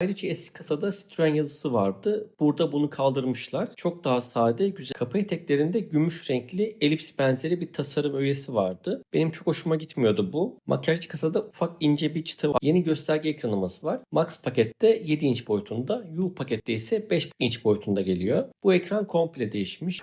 Ayrıca eski kasada Citroen yazısı vardı. Burada bunu kaldırmışlar. Çok daha sade, güzel. Kapı eteklerinde gümüş renkli elips benzeri bir tasarım öğesi vardı. Benim çok hoşuma gitmiyordu bu. Makyajlı kasada ufak ince bir çıta var. Yeni gösterge ekranımız var. Max pakette 7 inç boyutunda, U pakette ise 5,5 inç boyutunda geliyor. Bu ekran komple değişmiş.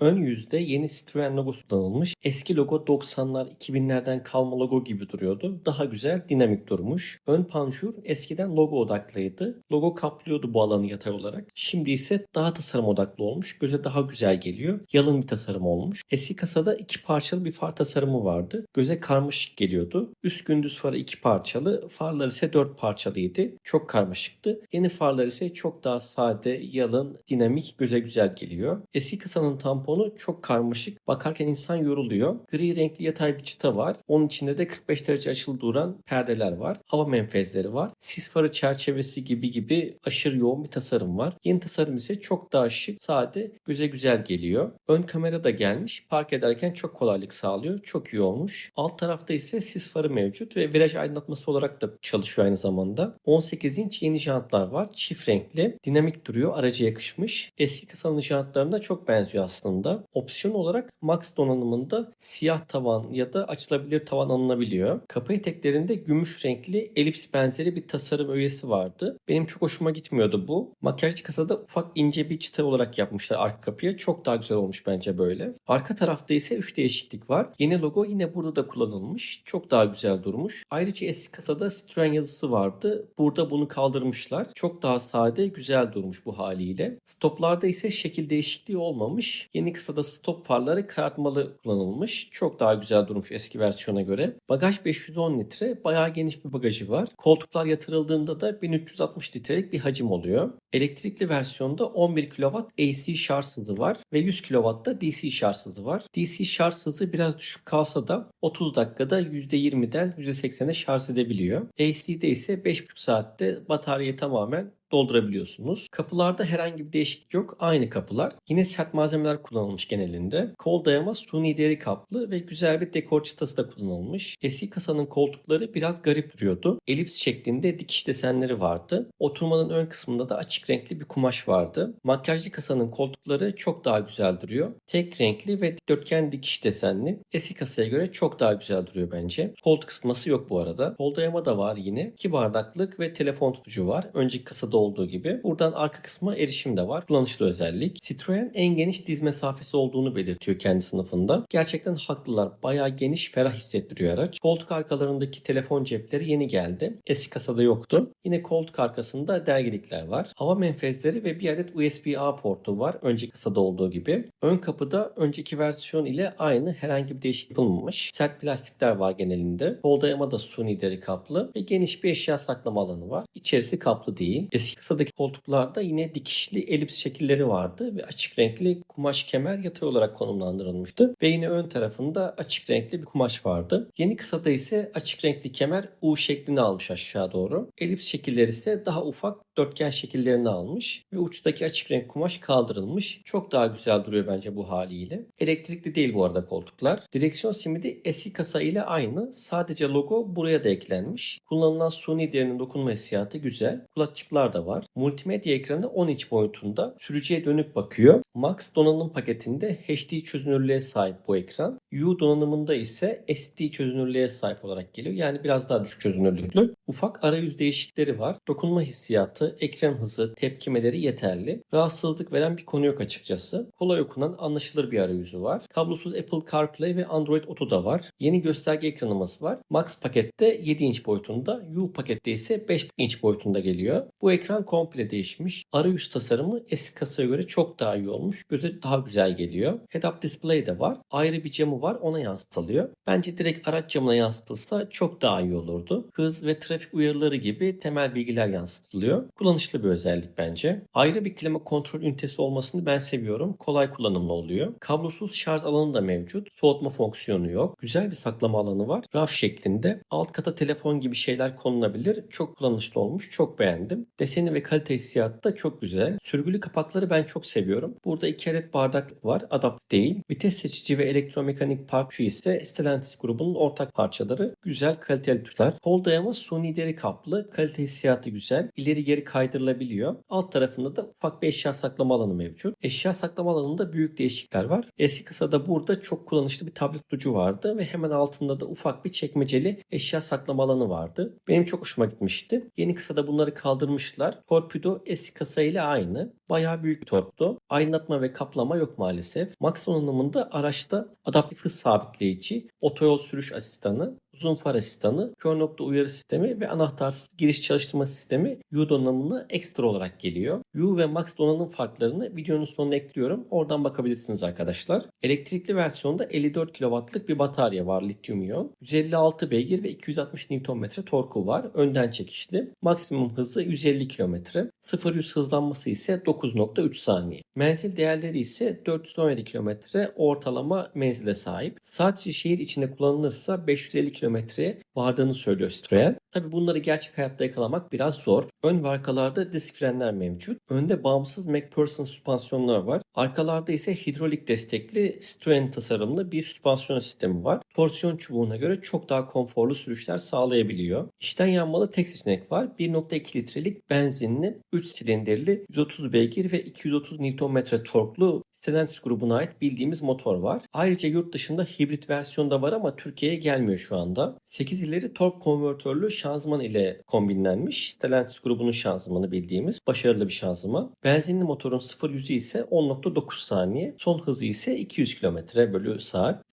Ön yüzde yeni Citroen logosu kullanılmış. Eski logo 90'lar 2000'lerden kalma logo gibi duruyordu. Daha güzel, dinamik durmuş. Ön panjur eskiden logo odaklıydı. Logo kaplıyordu bu alanı yatay olarak. Şimdi ise daha tasarım odaklı olmuş. Göze daha güzel geliyor. Yalın bir tasarım olmuş. Eski kasada iki parçalı bir far tasarımı vardı. Göze karmaşık geliyordu. Üst gündüz farı iki parçalı, farlar ise dört parçalıydı. Çok karmaşıktı. Yeni farlar ise çok daha sade, yalın, dinamik, göze güzel geliyor. Eski kasanın tamponu çok karmaşık. Bakarken insan yoruluyor. Gri renkli yatay bir çıta var. Onun içinde de 45 derece açılı duran perdeler var. Hava menfezleri var. Sis farı çerçevesi gibi gibi aşırı yoğun bir tasarım var. Yeni tasarım ise çok daha şık, sade, göze güzel geliyor. Ön kamera da gelmiş. Park ederken çok kolaylık sağlıyor. Çok iyi olmuş. Alt tarafta ise sis farı mevcut ve viraj aydınlatması olarak da çalışıyor aynı zamanda. 18 inç yeni jantlar var. Çift renkli. Dinamik duruyor. Araca yakışmış. Eski kasanın jantlarına çok benziyor aslında. Opsiyon olarak Max donanımında siyah tavan ya da açılabilir tavan alınabiliyor. Kapı eteklerinde gümüş renkli elips benzeri bir tasarım öğesi vardı. Benim çok hoşuma gitmiyordu bu. Makyajlı kasada ufak ince bir çıta olarak yapmışlar arka kapıya. Çok daha güzel olmuş bence böyle. Arka tarafta ise 3 değişiklik var. Yeni logo yine burada da kullanılmış. Çok daha güzel durmuş. Ayrıca eski kasada Citroen yazısı vardı. Burada bunu kaldırmışlar. Çok daha sade, güzel durmuş bu haliyle. Stoplarda ise şekil değişikliği olmamış. Yeni kısada stop farları karartmalı kullanılmış. Çok daha güzel durmuş eski versiyona göre. Bagaj 510 litre. Bayağı geniş bir bagajı var. Koltuklar yatırıldığında da 1360 litrelik bir hacim oluyor. Elektrikli versiyonda 11 kW AC şarj hızı var ve 100 kW da DC şarj hızı var. DC şarj hızı biraz düşük kalsa da 30 dakikada %20'den %80'e şarj edebiliyor. AC'de ise 5,5 saatte bataryayı tamamen doldurabiliyorsunuz. Kapılarda herhangi bir değişiklik yok. Aynı kapılar. Yine sert malzemeler kullanılmış genelinde. Kol dayama suni deri kaplı ve güzel bir dekor çıtası da kullanılmış. Eski kasanın koltukları biraz garip duruyordu. Elips şeklinde dikiş desenleri vardı. Oturmanın ön kısmında da açık renkli bir kumaş vardı. Makyajlı kasanın koltukları çok daha güzel duruyor. Tek renkli ve dikdörtgen dikiş desenli. Eski kasaya göre çok daha güzel duruyor bence. Koltuk ısıtması yok bu arada. Kol dayama da var yine. 2 bardaklık ve telefon tutucu var. Önceki kasada olduğu gibi. Buradan arka kısma erişim de var. Kullanışlı özellik. Citroen en geniş diz mesafesi olduğunu belirtiyor kendi sınıfında. Gerçekten haklılar. Bayağı geniş, ferah hissettiriyor araç. Koltuk arkalarındaki telefon cepleri yeni geldi. Eski kasada yoktu. Yine koltuk arkasında dergilikler var. Hava menfezleri ve bir adet USB-A portu var. Önceki kasada olduğu gibi. Ön kapıda önceki versiyon ile aynı herhangi bir değişiklik yapılmamış. Sert plastikler var genelinde. Kol dayama da suni deri kaplı ve geniş bir eşya saklama alanı var. İçerisi kaplı değil. Eski kasadaki koltuklarda yine dikişli elips şekilleri vardı ve açık renkli kumaş kemer yatay olarak konumlandırılmıştı. Ve yine ön tarafında açık renkli bir kumaş vardı. Yeni kısada ise açık renkli kemer U şeklini almış aşağı doğru. Elips şekilleri ise daha ufak dörtgen şekillerini almış ve uçtaki açık renk kumaş kaldırılmış. Çok daha güzel duruyor bence bu haliyle. Elektrikli değil bu arada koltuklar. Direksiyon simidi eski kasa ile aynı. Sadece logo buraya da eklenmiş. Kullanılan suni derinin dokunma hissiyatı güzel. Kulakçıklar da var. Multimedya ekranı 10 inç boyutunda. Sürücüye dönük bakıyor. Max donanım paketinde HD çözünürlüğe sahip bu ekran. U donanımında ise SD çözünürlüğe sahip olarak geliyor. Yani biraz daha düşük çözünürlüklü. Ufak arayüz değişikleri var. Dokunma hissiyatı, ekran hızı, tepkimeleri yeterli. Rahatsızlık veren bir konu yok açıkçası. Kolay okunan, anlaşılır bir arayüzü var. Kablosuz Apple CarPlay ve Android Auto da var. Yeni gösterge ekranımız var. Max pakette 7 inç boyutunda, U pakette ise 5 inç boyutunda geliyor. Bu ekran komple değişmiş. Arayüz tasarımı eski kasaya göre çok daha iyi olmuş. Göze daha güzel geliyor. Head-up display de var. Ayrı bir camı var ona yansıtılıyor. Bence direkt araç camına yansıtılsa çok daha iyi olurdu. Hız ve trafik uyarıları gibi temel bilgiler yansıtılıyor. Kullanışlı bir özellik bence. Ayrı bir klima kontrol ünitesi olmasını ben seviyorum. Kolay kullanımlı oluyor. Kablosuz şarj alanı da mevcut. Soğutma fonksiyonu yok. Güzel bir saklama alanı var. Raf şeklinde. Alt kata telefon gibi şeyler konulabilir. Çok kullanışlı olmuş. Çok beğendim. Deseni ve kalite hissiyatı da çok güzel. Sürgülü kapakları ben çok seviyorum. Burada burada iki adet bardaklık var. Adapt değil. Vites seçici ve elektromekanik park şu ise Stellantis grubunun ortak parçaları. Güzel kaliteli türler. Kol dayama suni deri kaplı. Kalite hissiyatı güzel. İleri geri kaydırılabiliyor. Alt tarafında da ufak bir eşya saklama alanı mevcut. Eşya saklama alanında büyük değişiklikler var. Eski kasada burada çok kullanışlı bir tablet ucu vardı ve hemen altında da ufak bir çekmeceli eşya saklama alanı vardı. Benim çok hoşuma gitmişti. Yeni kasada bunları kaldırmışlar. Torpido eski kasa ile aynı. Bayağı büyük torpido. Aydınlatma ve kaplama yok maalesef. Max donanımında araçta adaptif hız sabitleyici, otoyol sürüş asistanı, uzun far asistanı, kör nokta uyarı sistemi ve anahtarsız giriş çalıştırma sistemi U donanımına ekstra olarak geliyor. U ve Max donanım farklarını videonun sonuna ekliyorum. Oradan bakabilirsiniz arkadaşlar. Elektrikli versiyonda 54 kW'lık bir batarya var lityum iyon. 156 beygir ve 260 Nm torku var. Önden çekişli. Maksimum hızı 150 km. 0-100 hızlanması ise 9.3 saniye. Menzil değerleri ise 417 km ortalama menzile sahip. Sadece şehir içinde kullanılırsa 550 kilometreye vardığını söylüyor Citroen. Tabi bunları gerçek hayatta yakalamak biraz zor. Ön ve arkalarda disk frenler mevcut. Önde bağımsız McPherson süspansiyonlar var. Arkalarda ise hidrolik destekli Citroen tasarımlı bir süspansiyon sistemi var. Torsiyon çubuğuna göre çok daha konforlu sürüşler sağlayabiliyor. İçten yanmalı tek seçenek var. 1.2 litrelik benzinli 3 silindirli 130 beygir ve 230 Nm torklu Stellantis grubuna ait bildiğimiz motor var. Ayrıca yurt dışında hibrit versiyon da var ama Türkiye'ye gelmiyor şu anda. 8 ileri tork konvertörlü şanzıman ile kombinlenmiş. Stellantis grubunun şanzımanı bildiğimiz başarılı bir şanzıman. Benzinli motorun 0-100'ü ise 10.9 saniye. Son hızı ise 200 km bölü saat.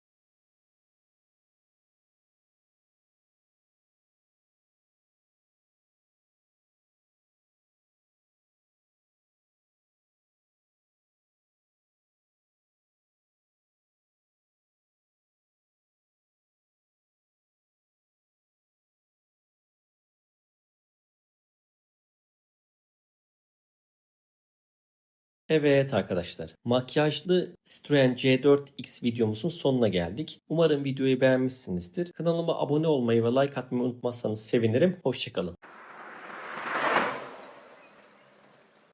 Evet arkadaşlar, makyajlı Citroen C4X videomuzun sonuna geldik. Umarım videoyu beğenmişsinizdir. Kanalıma abone olmayı ve like atmayı unutmazsanız sevinirim. Hoşçakalın.